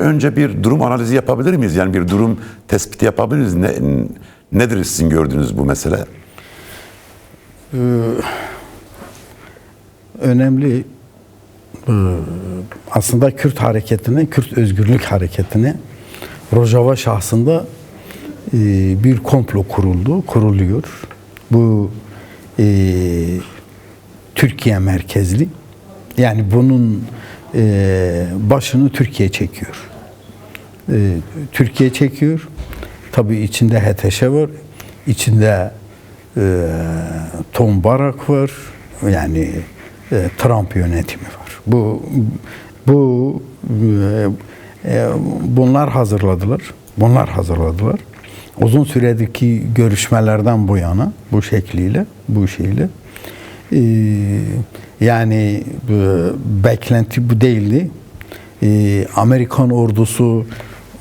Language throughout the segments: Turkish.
önce bir durum analizi yapabilir miyiz? Yani bir durum tespiti yapabilir miyiz? Ne, nedir sizin gördüğünüz bu mesele? önemli e, aslında Kürt hareketine, Kürt özgürlük hareketine Rojava şahsında e, bir komplo kuruldu, kuruluyor. Bu e, Türkiye merkezli. Yani bunun e, başını Türkiye çekiyor. E, Türkiye çekiyor. Tabii içinde HTŞ var. içinde e, Tom Barak var. Yani e, Trump yönetimi var. Bu bu e, e, bunlar hazırladılar. Bunlar hazırladılar. Uzun süredeki görüşmelerden bu yana bu şekliyle, bu şeyle e, yani e, beklenti bu değildi. E, Amerikan ordusu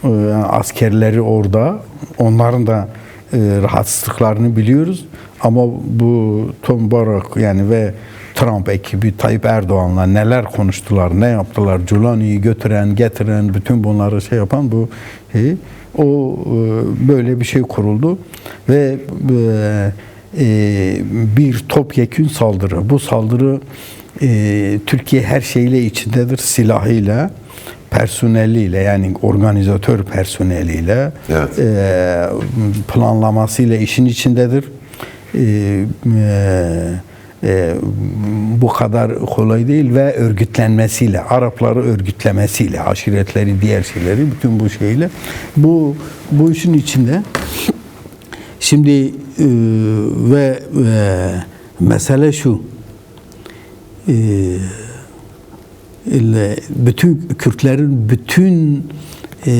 e, askerleri orada. Onların da e, rahatsızlıklarını biliyoruz. Ama bu Tom Barak yani ve Trump ekibi Tayyip Erdoğan'la neler konuştular, ne yaptılar, Culani'yi götüren, getiren, bütün bunları şey yapan bu o e, böyle bir şey kuruldu ve e, e, bir topyekün saldırı. Bu saldırı Türkiye her şeyle içindedir, silahıyla, personeliyle yani organizatör personeliyle, Evet. e, planlamasıyla işin içindedir. E, e, e, bu kadar kolay değil ve örgütlenmesiyle, Arapları örgütlemesiyle, aşiretleri, diğer şeyleri, bütün bu şeyle bu bu işin içinde. Şimdi e, ve e, mesele şu. E, ile bütün Kürtlerin bütün e,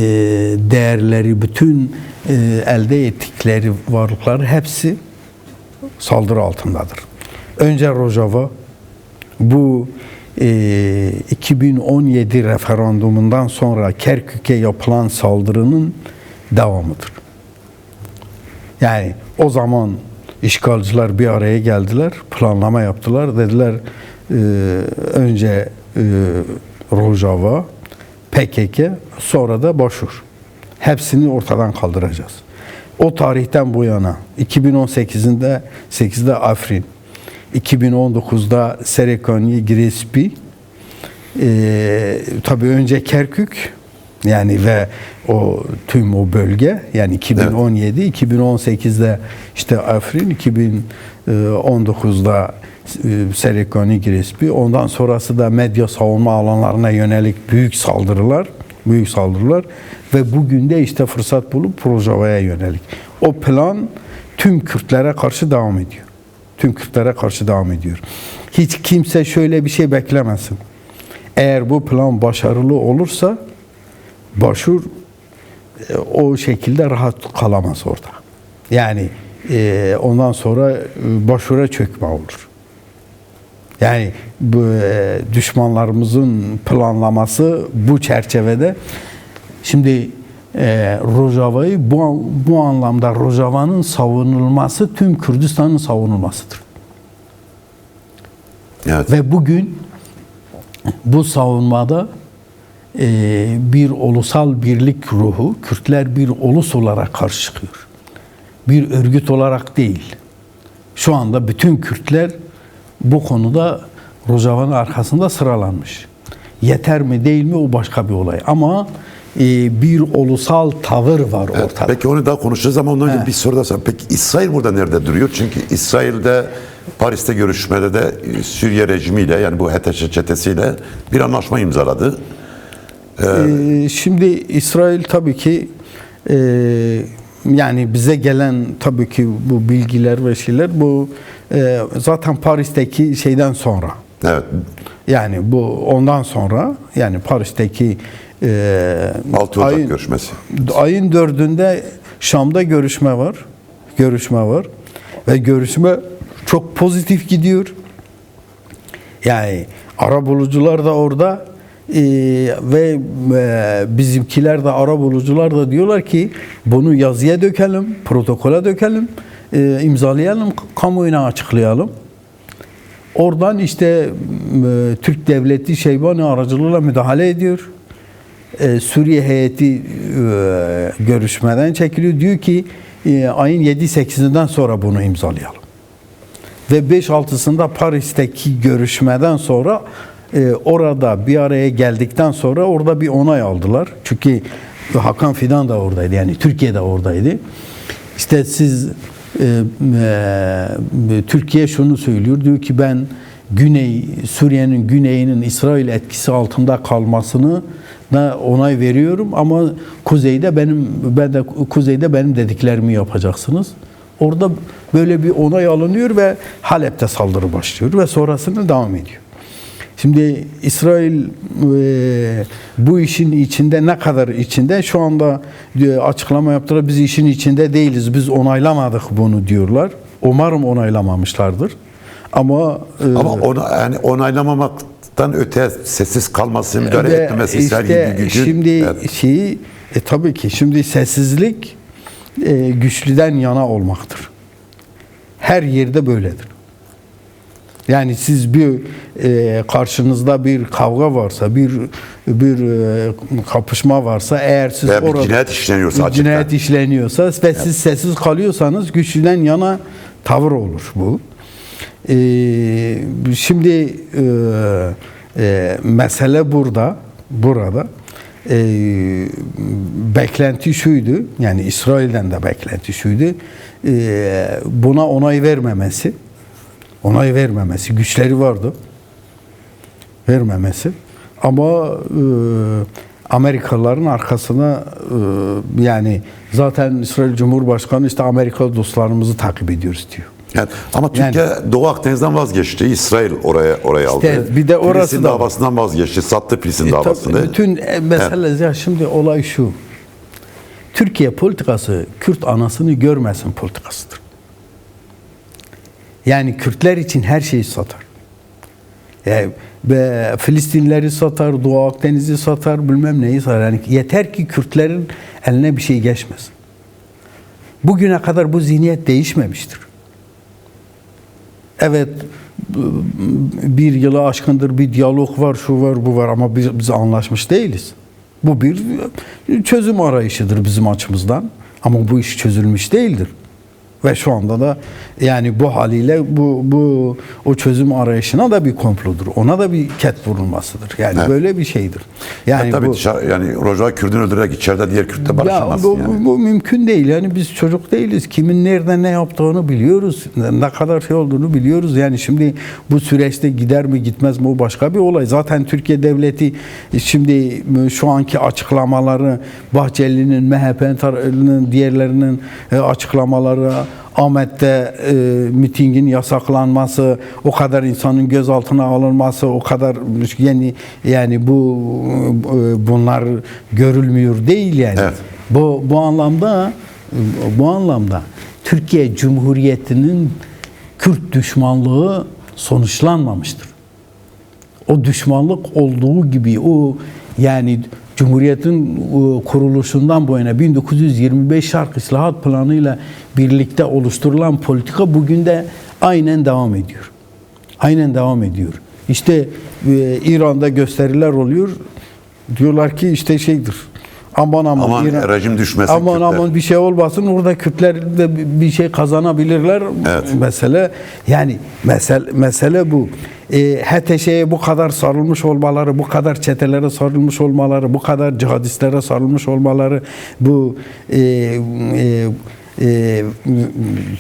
değerleri, bütün e, elde ettikleri varlıkları hepsi saldırı altındadır. Önce Rojava bu e, 2017 referandumundan sonra Kerkük'e yapılan saldırının devamıdır. Yani o zaman işgalciler bir araya geldiler, planlama yaptılar. Dediler e, önce e, Rojava, PKK, sonra da Başur. Hepsini ortadan kaldıracağız. O tarihten bu yana 2018'inde 8'de Afrin, 2019'da Serekani, Girespi, e, tabii önce Kerkük yani ve o tüm o bölge yani 2017, 2018'de işte Afrin, 2019'da e, Serekani, Girespi, ondan sonrası da medya savunma alanlarına yönelik büyük saldırılar, büyük saldırılar ve bugün de işte fırsat bulup Rojava'ya yönelik. O plan tüm Kürtlere karşı devam ediyor. Tüm Kürtlere karşı devam ediyor. Hiç kimse şöyle bir şey beklemesin. Eğer bu plan başarılı olursa Başur e, o şekilde rahat kalamaz orada. Yani e, ondan sonra Başur'a çökme olur. Yani bu e, düşmanlarımızın planlaması bu çerçevede şimdi e, Rojava'yı bu, bu anlamda Rojava'nın savunulması tüm Kürdistan'ın savunulmasıdır. Evet. Ve bugün bu savunmada e, bir ulusal birlik ruhu, Kürtler bir ulus olarak karşı çıkıyor. Bir örgüt olarak değil. Şu anda bütün Kürtler bu konuda Rojava'nın arkasında sıralanmış. Yeter mi değil mi o başka bir olay. Ama e, bir ulusal tavır var Evet, ortada. Peki onu daha konuşacağız ama ondan önce bir soru daha sorayım. Peki İsrail burada nerede duruyor? Çünkü İsrail'de Paris'te görüşmede de e, Suriye rejimiyle yani bu HTŞ çetesiyle bir anlaşma imzaladı. Ee, şimdi İsrail tabii ki e, yani bize gelen tabii ki bu bilgiler ve şeyler bu e, zaten Paris'teki şeyden sonra Evet. yani bu ondan sonra yani Paris'teki e, 6 Ocak ayın- görüşmesi. ayın dördünde Şam'da görüşme var. Görüşme var. Ve görüşme çok pozitif gidiyor. Yani ara bulucular da orada e, ve e, bizimkiler de ara bulucular da diyorlar ki bunu yazıya dökelim, protokola dökelim, e, imzalayalım, kamuoyuna açıklayalım. Oradan işte e, Türk Devleti Şeybani aracılığıyla müdahale ediyor. Suriye heyeti görüşmeden çekiliyor. Diyor ki ayın 7-8'inden sonra bunu imzalayalım. Ve 5-6'sında Paris'teki görüşmeden sonra e, orada bir araya geldikten sonra orada bir onay aldılar. Çünkü Hakan Fidan da oradaydı. Yani Türkiye de oradaydı. İşte siz e, e, Türkiye şunu söylüyor. Diyor ki ben Güney Suriye'nin güneyinin İsrail etkisi altında kalmasını da onay veriyorum ama kuzeyde benim ben de kuzeyde benim dediklerimi yapacaksınız. Orada böyle bir onay alınıyor ve Halep'te saldırı başlıyor ve sonrasında devam ediyor. Şimdi İsrail e, bu işin içinde ne kadar içinde şu anda e, açıklama yaptılar biz işin içinde değiliz biz onaylamadık bunu diyorlar. Umarım onaylamamışlardır. Ama e, Ama ona, yani onaylamamaktan öte sessiz kalması, müdahale etmemesi İsrail gibi işte bir gücün. şimdi Evet. şeyi e, tabii ki şimdi sessizlik e, güçlüden yana olmaktır. Her yerde böyledir. Yani siz bir e, karşınızda bir kavga varsa, bir bir e, kapışma varsa eğer siz Veya bir orada cinayet işleniyorsa açıktan. cinayet işleniyorsa ve siz sessiz kalıyorsanız güçlüden yana tavır olur bu. E, şimdi e, e, mesele burada, burada e, beklenti şuydu, yani İsrail'den de beklenti şuydu, e, buna onay vermemesi, onay vermemesi, güçleri vardı, vermemesi ama e, Amerikalıların arkasına e, yani zaten İsrail Cumhurbaşkanı işte Amerikalı dostlarımızı takip ediyoruz diyor. Yani, ama Türkiye Doğu Akdeniz'den vazgeçti. İsrail oraya oraya aldı. İşte bir de orası Filistin da davasından vazgeçti. Sattı Filistin E, tabii davasını. bütün e, mesele ya şimdi olay şu. Türkiye politikası Kürt anasını görmesin politikasıdır. Yani Kürtler için her şeyi satar. Yani ve Filistinleri satar, Doğu Akdeniz'i satar, bilmem neyi satar. Yani yeter ki Kürtlerin eline bir şey geçmesin. Bugüne kadar bu zihniyet değişmemiştir. Evet bir yılı aşkındır bir diyalog var, şu var, bu var ama biz, biz anlaşmış değiliz. Bu bir çözüm arayışıdır bizim açımızdan. Ama bu iş çözülmüş değildir. Ve şu anda da yani bu haliyle bu bu o çözüm arayışına da bir komplodur. Ona da bir ket vurulmasıdır. Yani Evet. böyle bir şeydir. Yani Yani tabii bu, dışarı, yani Rojava Kürt'ünü öldürerek içeride diğer Kürt'le ya barışamaz. bu, yani. bu mümkün değil. Yani biz çocuk değiliz. Kimin nerede ne yaptığını biliyoruz. Ne kadar şey olduğunu biliyoruz. Yani şimdi bu süreçte gider mi gitmez mi o başka bir olay. Zaten Türkiye Devleti şimdi şu anki açıklamaları Bahçeli'nin, MHP'nin, diğerlerinin e, açıklamaları Ahmet'te e, mitingin yasaklanması, o kadar insanın gözaltına alınması, o kadar yani yani bu e, bunlar görülmüyor değil yani. Evet. Bu bu anlamda bu anlamda Türkiye Cumhuriyeti'nin Kürt düşmanlığı sonuçlanmamıştır. O düşmanlık olduğu gibi o yani Cumhuriyet'in e, kuruluşundan bu yana 1925 şark islahat planıyla birlikte oluşturulan politika bugün de aynen devam ediyor. Aynen devam ediyor. İşte e, İran'da gösteriler oluyor. Diyorlar ki işte şeydir. Aman aman, Aman rejim düşmesin Aman Kürtler. aman bir şey olmasın. Orada Kürtler de bir şey kazanabilirler. Evet. Mesele yani mesele mesele bu. E, HTŞ'ye bu kadar sarılmış olmaları, bu kadar çetelere sarılmış olmaları, bu kadar cihadistlere sarılmış olmaları, bu e, e, e,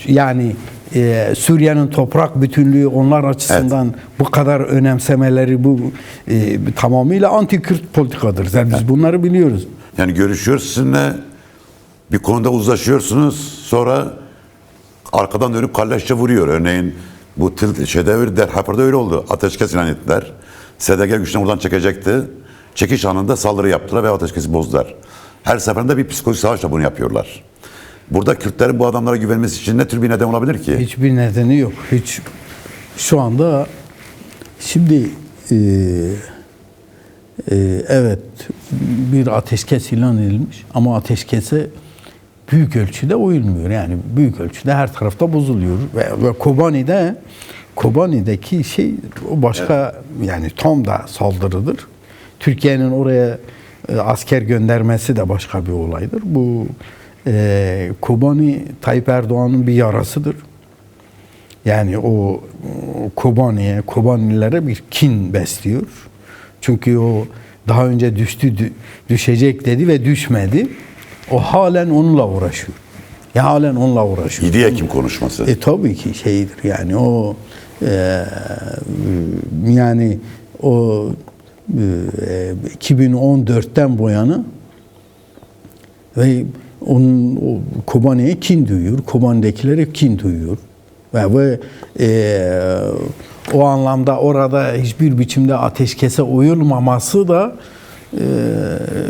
yani e, Suriye'nin toprak bütünlüğü onlar açısından bu kadar önemsemeleri bu e, tamamıyla anti-Kürt politikadır. Yani biz bunları biliyoruz. Yani görüşüyor sizinle bir konuda uzlaşıyorsunuz sonra arkadan dönüp kalleşçe vuruyor. Örneğin bu til, şeyde öyle Derhaper'da öyle oldu. Ateşkes ilan ettiler. SDG güçlerini oradan çekecekti. Çekiş anında saldırı yaptılar ve ateşkesi bozdular. Her seferinde bir psikolojik savaşla bunu yapıyorlar. Burada Kürtlerin bu adamlara güvenmesi için ne tür bir neden olabilir ki? Hiçbir nedeni yok. Hiç şu anda şimdi e, e, evet bir ateşkes ilan edilmiş ama ateşkese büyük ölçüde uyulmuyor. Yani büyük ölçüde her tarafta bozuluyor ve, ve Kobani'de Kobani'deki şey o başka yani tam da saldırıdır. Türkiye'nin oraya e, asker göndermesi de başka bir olaydır. Bu e, Kobani Tayyip Erdoğan'ın bir yarasıdır. Yani o Kobani'ye, Kobanilere bir kin besliyor. Çünkü o daha önce düştü, dü- düşecek dedi ve düşmedi. O halen onunla uğraşıyor. Ya halen onunla uğraşıyor. 7 Ekim konuşması. E tabii ki şeydir yani o e, yani o e, 2014'ten bu yana ve onun o Kobani'ye kin duyuyor, Kobani'dekilere kin duyuyor. Ve, ve e, o anlamda orada hiçbir biçimde ateşkese uyulmaması da e,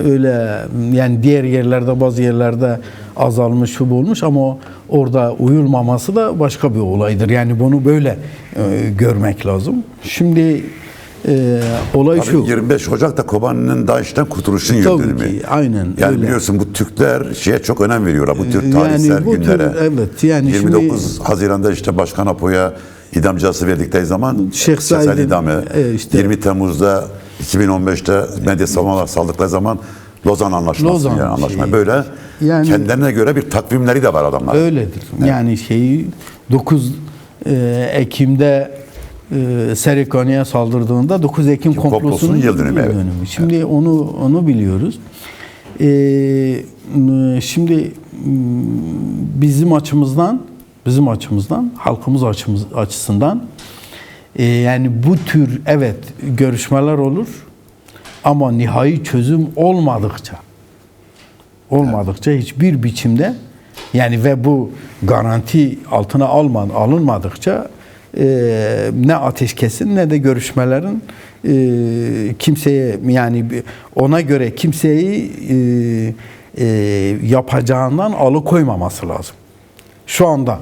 öyle yani diğer yerlerde bazı yerlerde azalmış şu bu olmuş ama orada uyulmaması da başka bir olaydır. Yani bunu böyle e, görmek lazım. Şimdi e, olay Tabii şu. 25 Ocak'ta Kobani'nin DAEŞ'ten kurtuluşun yıl dönümü. ki, aynen Yani öyle. biliyorsun bu Türkler şeye çok önem veriyorlar. Bu tür Yani tarihsel bu tür- günlere. evet, yani 29 Haziran'da işte Başkan Apo'ya idam cezası verdikleri zaman Şeyh Said'in, idamı. e, işte- 20 Temmuz'da 2015'te medya savunmalar saldıkları zaman Lozan Anlaşması Lozan yani anlaşma. şeyi. Böyle Yani- kendilerine göre bir takvimleri de var adamlar. Öyledir. Yani şeyi 9 e, Ekim'de e, Serikani'ye saldırdığında 9 Ekim komplosunun komplosunun yıl dönümü, evet. Şimdi onu onu biliyoruz. E, şimdi bizim açımızdan bizim açımızdan halkımız açımız açısından e, yani bu tür evet görüşmeler olur ama nihai çözüm olmadıkça olmadıkça hiçbir biçimde yani ve bu garanti altına alman, alınmadıkça e, ne ateşkesin ne de görüşmelerin e, kimseye yani ona göre kimseyi e, e, yapacağından alıkoymaması lazım. Şu anda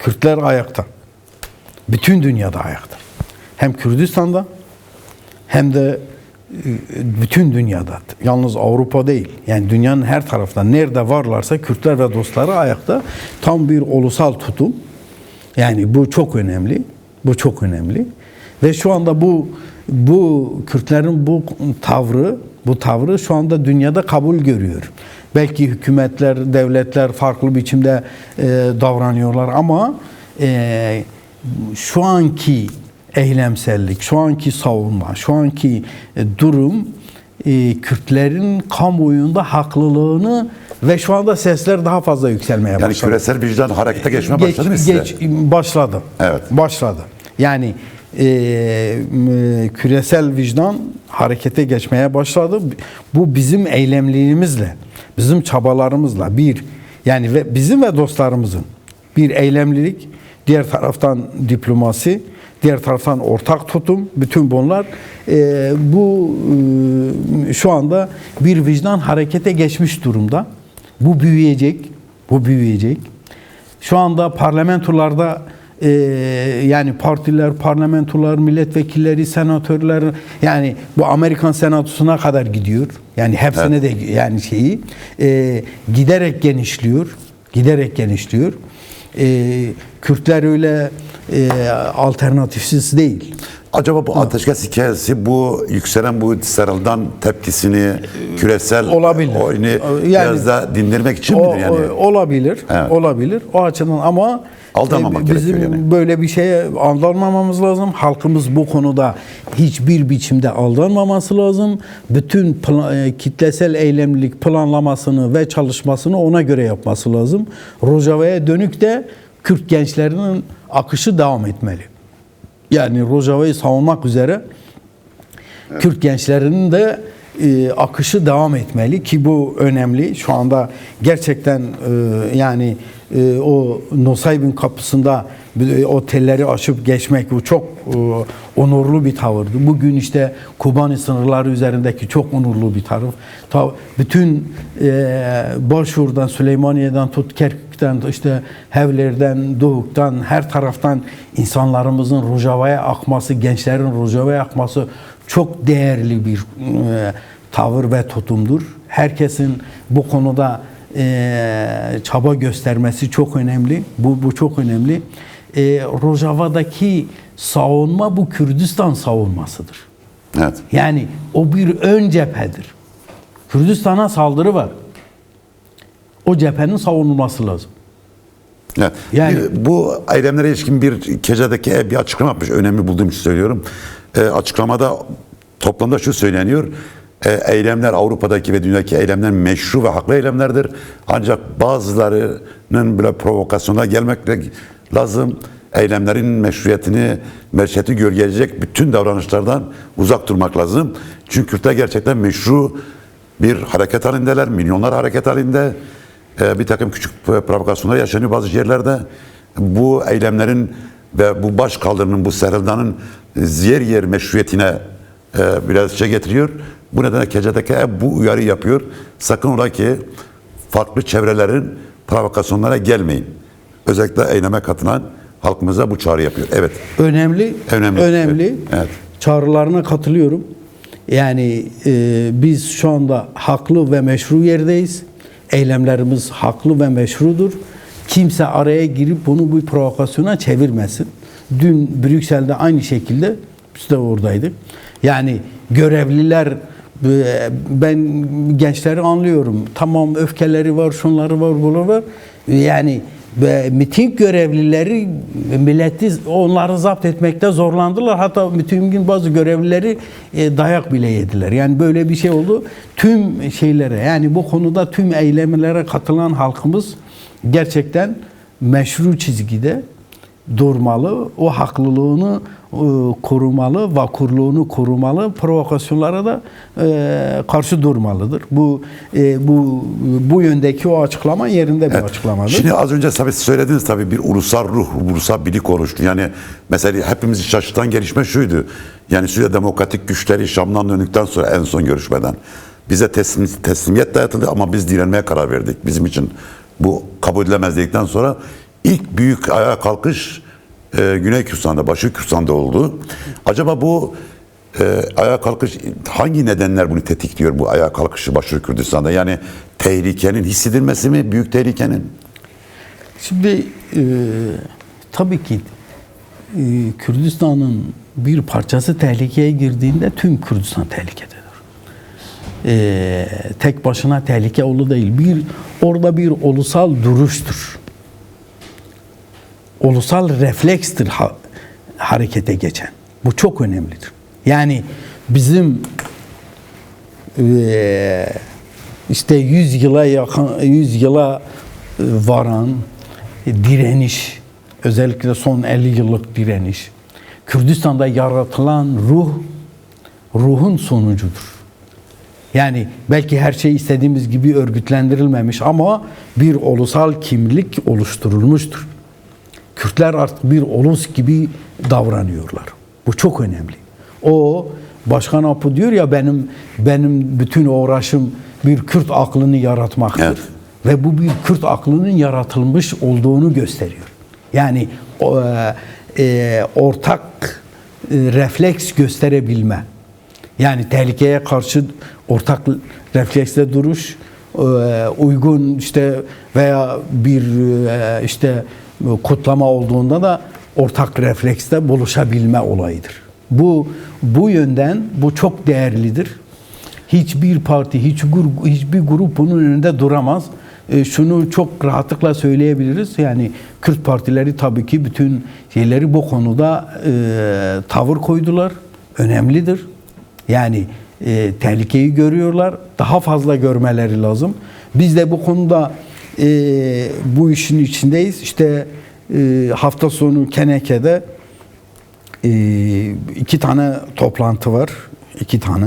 Kürtler ayakta. Bütün dünyada ayakta. Hem Kürdistan'da hem de e, bütün dünyada. Yalnız Avrupa değil. Yani dünyanın her tarafında nerede varlarsa Kürtler ve dostları ayakta. Tam bir ulusal tutum. Yani bu çok önemli. Bu çok önemli. Ve şu anda bu bu Kürtlerin bu tavrı, bu tavrı şu anda dünyada kabul görüyor. Belki hükümetler, devletler farklı biçimde e, davranıyorlar ama e, şu anki eylemsellik, şu anki savunma, şu anki e, durum e, Kürtlerin kamuoyunda haklılığını ve şu anda sesler daha fazla yükselmeye Yani başladı. küresel vicdan harekete geçmeye Geç- başladı mı size? geç- başladı. Evet. Başladı. Yani e, m- küresel vicdan harekete geçmeye başladı. Bu bizim eylemliğimizle, bizim çabalarımızla bir yani ve bizim ve dostlarımızın bir eylemlilik, diğer taraftan diplomasi, diğer taraftan ortak tutum, bütün bunlar e, bu e, şu anda bir vicdan harekete geçmiş durumda. Bu büyüyecek, bu büyüyecek. Şu anda parlamentolarda e, yani partiler, parlamentolar, milletvekilleri, senatörler yani bu Amerikan senatosuna kadar gidiyor. Yani hepsine de yani şeyi e, giderek genişliyor. Giderek genişliyor. E, Kürtler öyle e, alternatifsiz değil. Acaba bu ateşkes hikayesi bu yükselen bu sarıldan tepkisini küresel Olabilir. oyunu Yani- biraz da dindirmek için O, midir yani? olabilir. Evet. Olabilir. O açıdan ama Aldanmamak e, bizim gerekiyor yani. böyle bir şeye aldanmamamız lazım. Halkımız bu konuda hiçbir biçimde aldanmaması lazım. Bütün pla- e, kitlesel eylemlilik planlamasını ve çalışmasını ona göre yapması lazım. Rojava'ya dönük de Kürt gençlerinin akışı devam etmeli. Yani Rojava'yı savunmak üzere Kürt gençlerinin de e, akışı devam etmeli ki bu önemli. Şu anda gerçekten e, yani e, o Nusaybin kapısında bir- o telleri aşıp geçmek bu çok e, onurlu bir tavırdı. Bugün işte Kubani sınırları üzerindeki çok onurlu bir tavır. Ta, bütün e, Başur'dan, Süleymaniye'den tut işte Hevler'den, Doğuk'tan her taraftan insanlarımızın Rojava'ya akması, gençlerin Rojava'ya akması çok değerli bir e, tavır ve tutumdur. Herkesin bu konuda e, çaba göstermesi çok önemli. Bu, bu çok önemli. E, Rojava'daki savunma bu Kürdistan savunmasıdır. Evet. Yani o bir ön cephedir. Kürdistan'a saldırı var. O cephenin savunulması lazım. Evet. Yani- Bir- bu eylemlere ilişkin bir Kece'deki bir açıklama yapmış. Önemli bulduğum için söylüyorum. E, açıklamada toplamda şu söyleniyor. E, eylemler Avrupa'daki ve dünyadaki eylemler meşru ve haklı eylemlerdir. Ancak bazılarının böyle provokasyona gelmekle lazım. Eylemlerin meşruiyetini, meşruiyeti gölgeleyecek bütün davranışlardan uzak durmak lazım. Çünkü Kürtler gerçekten meşru bir hareket halindeler. Milyonlar hareket halinde. Ee, bir takım küçük provokasyonlar yaşanıyor bazı yerlerde. Bu eylemlerin ve bu baş kaldırının, bu serhildanın yer yer meşruiyetine e, biraz şey getiriyor. Bu nedenle hep bu uyarı yapıyor. Sakın ola ki farklı çevrelerin provokasyonlara gelmeyin. Özellikle eyleme katılan halkımıza bu çağrı yapıyor. Evet. Önemli. Önemli. Önemli. Evet. Evet. Çağrılarına katılıyorum. Yani e, biz şu anda haklı ve meşru yerdeyiz. Eylemlerimiz haklı ve meşrudur. Kimse araya girip bunu bir provokasyona çevirmesin. Dün Brüksel'de aynı şekilde biz de oradaydık. Yani görevliler ben gençleri anlıyorum. Tamam öfkeleri var, şunları var, bunları var. Yani ve miting görevlileri milleti onları zapt etmekte zorlandılar. Hatta mitingin bazı görevlileri e, dayak bile yediler. Yani böyle bir şey oldu. Tüm şeylere yani bu konuda tüm eylemlere katılan halkımız gerçekten meşru çizgide durmalı, o haklılığını e, korumalı, vakurluğunu korumalı, provokasyonlara da e, karşı durmalıdır. Bu e, bu bu yöndeki o açıklama yerinde bir açıklamadır. Şimdi az önce tabii söylediniz tabii bir ulusal ruh, ulusal birlik oluştu. Yani mesela hepimizi şaşırtan gelişme şuydu. Yani Suriye demokratik güçleri Şam'dan döndükten sonra en son görüşmeden bize teslim, teslimiyet dayatıldı ama biz direnmeye karar verdik. Bizim için bu kabul edilemez dedikten sonra ilk büyük ayağa kalkış e, Güney Kürdistan'da, Başı Kürdistan'da oldu. Acaba bu e, ayağa kalkış hangi nedenler bunu tetikliyor bu ayağa kalkışı Başı Kürdistan'da? Yani tehlikenin hissedilmesi mi, büyük tehlikenin? Şimdi e, tabii ki e, Kürdistan'ın bir parçası tehlikeye girdiğinde tüm Kürdistan tehlikededir. E, tek başına tehlike olu değil. Bir orada bir ulusal duruştur. Ulusal reflekstir ha- harekete geçen. Bu çok önemlidir. Yani bizim e, işte 100 yıla yakın 100 yıla e, varan direniş özellikle son 50 yıllık direniş Kürdistan'da yaratılan ruh ruhun sonucudur. Yani belki her şey istediğimiz gibi örgütlendirilmemiş ama bir ulusal kimlik oluşturulmuştur. Kürtler artık bir ulus gibi davranıyorlar. Bu çok önemli. O Başkan Apo diyor ya benim benim bütün uğraşım bir Kürt aklını yaratmaktır. Evet. Ve bu bir Kürt aklının yaratılmış olduğunu gösteriyor. Yani e, e, ortak e, refleks gösterebilme. Yani tehlikeye karşı ortak refleksle duruş, uygun işte veya bir e, işte kutlama olduğunda da ortak reflekste buluşabilme olayıdır. Bu bu yönden bu çok değerlidir. Hiçbir parti, hiç grup, hiçbir grup bunun önünde duramaz. E, şunu çok rahatlıkla söyleyebiliriz. Yani Kürt partileri tabii ki bütün şeyleri bu konuda e, tavır koydular. Önemlidir. Yani e, tehlikeyi görüyorlar. Daha fazla görmeleri lazım. Biz de bu konuda e, bu işin içindeyiz. İşte e, hafta sonu Keneke'de e, iki tane toplantı var. iki tane.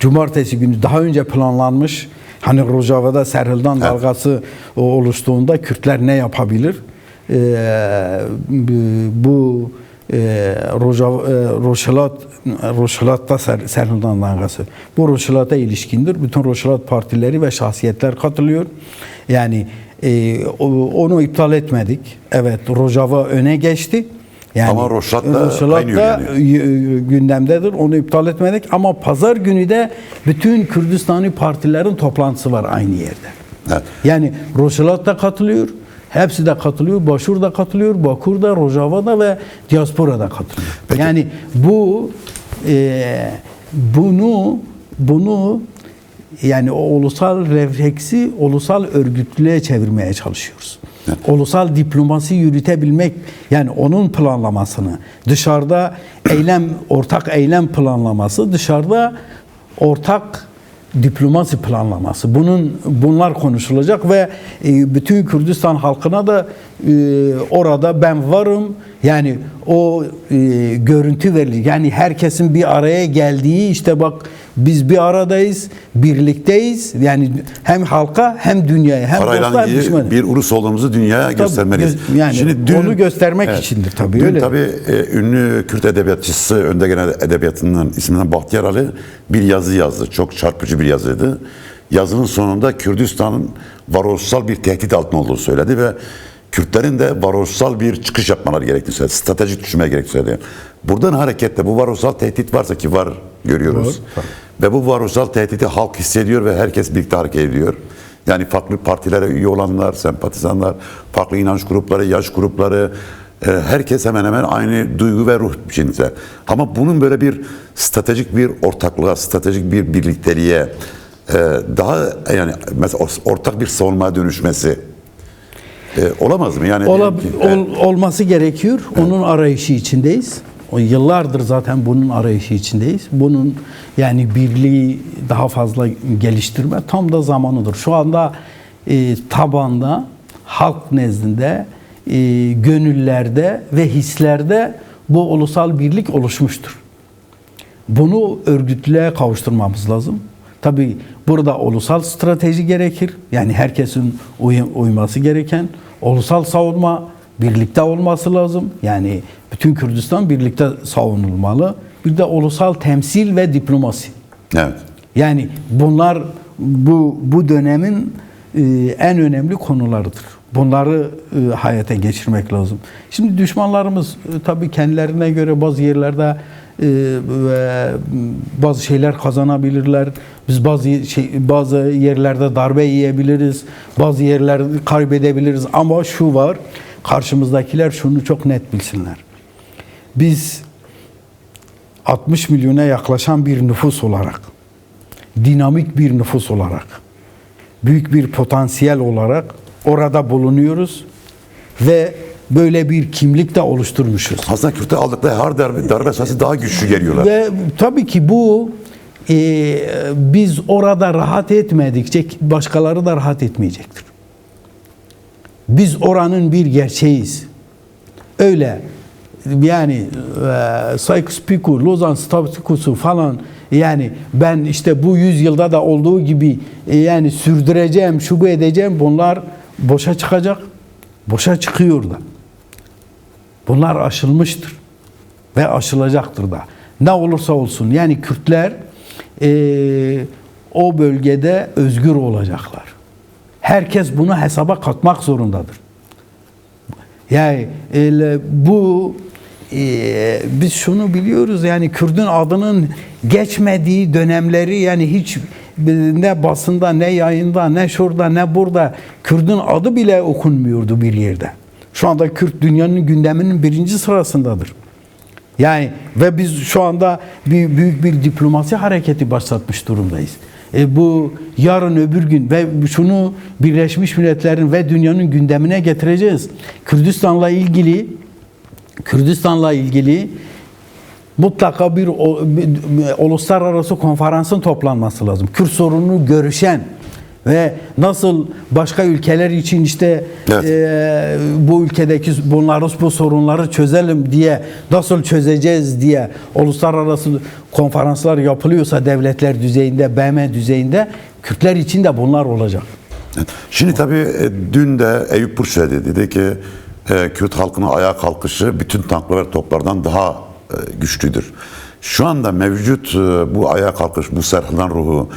Cumartesi günü daha önce planlanmış. Hani Rojava'da Serhil'dan dalgası o oluştuğunda Kürtler ne yapabilir? E, bu e, Rojav, e, Ser, Serhil'dan dalgası. Bu Roşelat'a ilişkindir. Bütün Roşelat partileri ve şahsiyetler katılıyor. Yani e, onu iptal etmedik. Evet Rojava öne geçti. Yani Ama Roşelat da kaynıyor da yani. y- gündemdedir. Onu iptal etmedik ama pazar günü de bütün Kürdistani partilerin toplantısı var aynı yerde. Evet. Yani Roşelat da katılıyor. Hepsi de katılıyor. Başur da katılıyor. Bakur da, Rojava da ve Diaspora da katılıyor. Peki. Yani bu e, bunu bunu yani o ulusal refleksi ulusal örgütlüğe çevirmeye çalışıyoruz. Ulusal diplomasi yürütebilmek yani onun planlamasını dışarıda eylem ortak eylem planlaması dışarıda ortak diplomasi planlaması. Bunun bunlar konuşulacak ve e, bütün Kürdistan halkına da e, orada ben varım. Yani o e, görüntü verilir. Yani herkesin bir araya geldiği işte bak biz bir aradayız, birlikteyiz. Yani hem halka hem dünyaya hem Parayla dostlar ilgili düşmana. bir ulus olduğumuzu dünyaya göstermeliyiz. göz- yani onu göstermek içindir tabii, Dün öyle. tabii e, ünlü Kürt edebiyatçısı, önde gelen edebiyatının isminden Bahtiyar Ali bir yazı yazdı. Çok çarpıcı bir yazıydı. Yazının sonunda Kürdistan'ın varoluşsal bir tehdit altında olduğunu söyledi ve Kürtlerin de varoluşsal bir çıkış yapmaları gerektiğini söyledi. Stratejik düşünmeye gerektiğini söyledi. Buradan hareketle bu varoluşsal tehdit varsa ki var görüyoruz. Ve bu varoluşsal tehdidi halk hissediyor ve herkes birlikte hareket ediyor. Yani farklı partilere üye olanlar, sempatizanlar, farklı inanç grupları, yaş grupları, e, herkes hemen hemen aynı duygu ve ruh içinde. Ama bunun böyle bir stratejik bir ortaklığa, stratejik bir birlikteliğe, e, daha yani mesela ortak bir savunmaya dönüşmesi e, olamaz mı? Yani Ola- e, ol- olması gerekiyor. Onun arayışı içindeyiz. O yıllardır zaten bunun arayışı içindeyiz. Bunun yani birliği daha fazla geliştirme tam da zamanıdır. Şu anda e, tabanda halk nezdinde, e, gönüllerde ve hislerde bu ulusal birlik oluşmuştur. Bunu örgütlüğe kavuşturmamız lazım. Tabi burada ulusal strateji gerekir. Yani herkesin uy- uyması gereken ulusal savunma birlikte olması lazım. Yani bütün Kürdistan birlikte savunulmalı. Bir de ulusal temsil ve diplomasi. evet. Yani bunlar bu bu dönemin e, en önemli konularıdır. Bunları e, hayata geçirmek lazım. Şimdi düşmanlarımız e, tabii kendilerine göre bazı yerlerde ve bazı şeyler kazanabilirler. Biz bazı şey, bazı yerlerde darbe yiyebiliriz. Bazı yerler kaybedebiliriz ama şu var. Karşımızdakiler şunu çok net bilsinler. Biz 60 milyona yaklaşan bir nüfus olarak dinamik bir nüfus olarak, büyük bir potansiyel olarak orada bulunuyoruz ve böyle bir kimlik de oluşturmuşuz. Aslında Kürt'e aldıkları her darbe, darbe sayısı daha güçlü geliyorlar. Ve tabii ki bu e, biz orada rahat etmedikçe başkaları da rahat etmeyecektir. Biz oranın bir gerçeğiz. Öyle yani e, Sykes-Picot, Lozan Statüsü falan yani ben işte bu yüzyılda da olduğu gibi e, yani sürdüreceğim, şu bu edeceğim bunlar boşa çıkacak. Boşa çıkıyor da. Bunlar aşılmıştır ve aşılacaktır da. Ne olursa olsun yani Kürtler e, o bölgede özgür olacaklar. Herkes bunu hesaba katmak zorundadır. Yani e, bu e, biz şunu biliyoruz yani Kürdün adının geçmediği dönemleri yani hiç ne basında ne yayında ne şurada ne burada Kürdün adı bile okunmuyordu bir yerde. Şu anda Kürt dünyanın gündeminin birinci sırasındadır. Yani ve biz şu anda bir büyük bir diplomasi hareketi başlatmış durumdayız. E bu yarın öbür gün ve şunu Birleşmiş Milletler'in ve dünyanın gündemine getireceğiz. Kürdistan'la ilgili Kürdistan'la ilgili mutlaka bir, o- bir uluslararası konferansın toplanması lazım. Kürt sorununu görüşen ve nasıl başka ülkeler için işte Evet. e, bu ülkedeki bunları bu sorunları çözelim diye nasıl çözeceğiz diye uluslararası konferanslar yapılıyorsa devletler düzeyinde, BM düzeyinde Kürtler için de bunlar olacak. Şimdi tabii e, dün de Eyüp Burç dedi, dedi ki e, Kürt halkının ayağa kalkışı bütün tanklar ve toplardan daha e, güçlüdür. Şu anda mevcut bu ayağa kalkış, bu serhilan ruhu,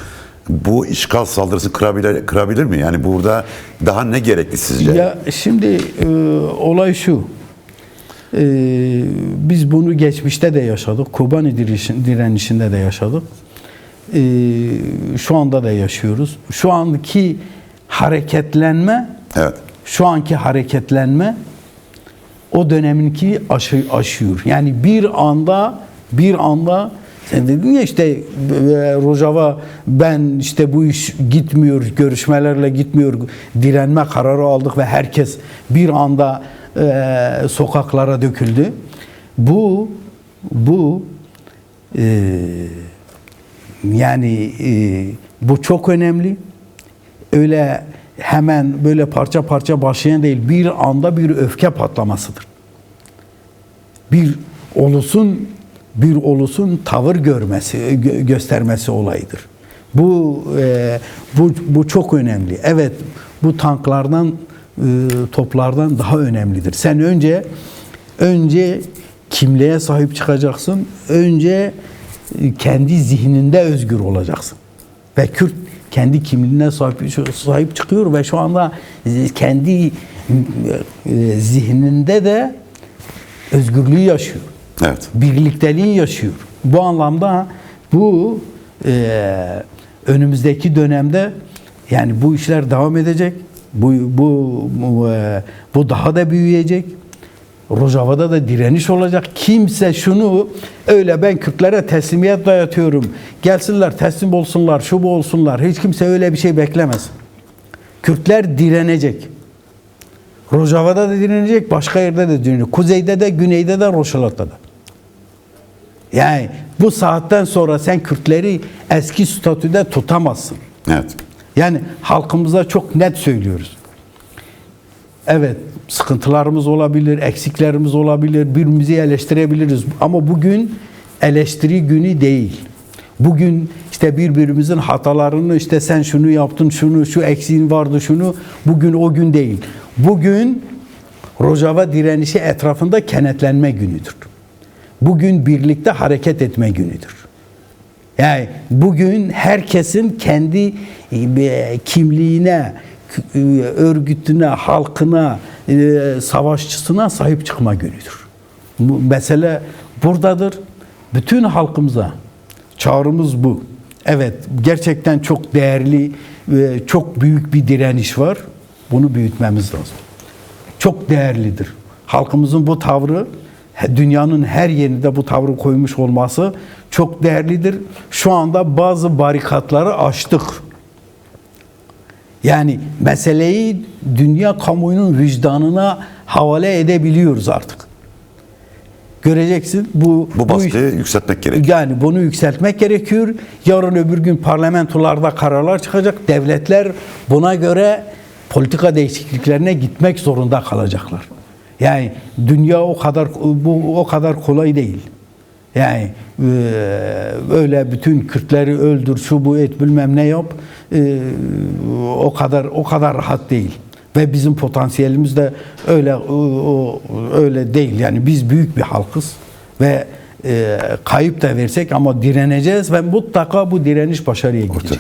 bu işgal saldırısı kırabilir, kırabilir mi? Yani burada daha ne gerekli sizce? Ya şimdi e, olay şu. E, biz bunu geçmişte de yaşadık. Kobani direnişin- direnişinde de yaşadık. E, şu anda da yaşıyoruz. Şu andaki hareketlenme Evet. şu anki hareketlenme o döneminki aşı, aşıyor. Yani bir anda bir anda Sen dedin ya işte e, Rojava ben işte bu iş gitmiyor, görüşmelerle gitmiyor, direnme kararı aldık ve herkes bir anda e, sokaklara döküldü. Bu bu e, yani e, bu çok önemli. Öyle hemen böyle parça parça başlayan değil, bir anda bir öfke patlamasıdır bir ulusun bir ulusun tavır görmesi, gö- göstermesi olayıdır. Bu e, bu bu çok önemli. Evet, bu tanklardan e, toplardan daha önemlidir. Sen önce önce kimliğe sahip çıkacaksın. Önce e, kendi zihninde özgür olacaksın. Ve Kürt kendi kimliğine sahip, sahip çıkıyor ve şu anda kendi e, zihninde de özgürlüğü yaşıyor. Evet. Birlikteliği yaşıyor. Bu anlamda bu e, önümüzdeki dönemde yani bu işler devam edecek. Bu bu bu, e, bu daha da büyüyecek. Rojava'da da direniş olacak. Kimse şunu öyle ben Kürtlere teslimiyet dayatıyorum. Gelsinler teslim olsunlar, şu bu olsunlar. Hiç kimse öyle bir şey beklemez. Kürtler direnecek. Rojava'da da direnecek, başka yerde de direnecek. Kuzeyde de, güneyde de, Roşalat'ta da. Yani bu saatten sonra sen Kürtleri eski statüde tutamazsın. Evet. Yani halkımıza çok net söylüyoruz. Evet, sıkıntılarımız olabilir, eksiklerimiz olabilir, birbirimizi eleştirebiliriz. Ama bugün eleştiri günü değil. Bugün işte birbirimizin hatalarını işte sen şunu yaptın, şunu, şu eksiğin vardı, şunu. Bugün o gün değil. Bugün Rojava direnişi etrafında kenetlenme günüdür. Bugün birlikte hareket etme günüdür. Yani bugün herkesin kendi e, kimliğine, e, örgütüne, halkına, e, savaşçısına sahip çıkma günüdür. Bu mesele buradadır. Bütün halkımıza çağrımız bu. Evet, gerçekten çok değerli ve çok büyük bir direniş var. Bunu büyütmemiz lazım çok değerlidir. Halkımızın bu tavrı, dünyanın her yerinde bu tavrı koymuş olması çok değerlidir. Şu anda bazı barikatları aştık. Yani meseleyi dünya kamuoyunun vicdanına havale edebiliyoruz artık. Göreceksin bu Bu baskıyı yükseltmek gerekiyor. yani bunu yükseltmek gerekiyor. Yarın öbür gün parlamentolarda kararlar çıkacak. Devletler buna göre politika değişikliklerine gitmek zorunda kalacaklar. Yani dünya o kadar bu o kadar kolay değil. Yani e, öyle bütün Kürtleri öldür, şu bu et bilmem ne yap. e, o kadar o kadar rahat değil. Ve bizim potansiyelimiz de öyle o, öyle değil. Yani biz büyük bir halkız ve e, kayıp da versek ama direneceğiz ve mutlaka bu direniş başarıya gidecek.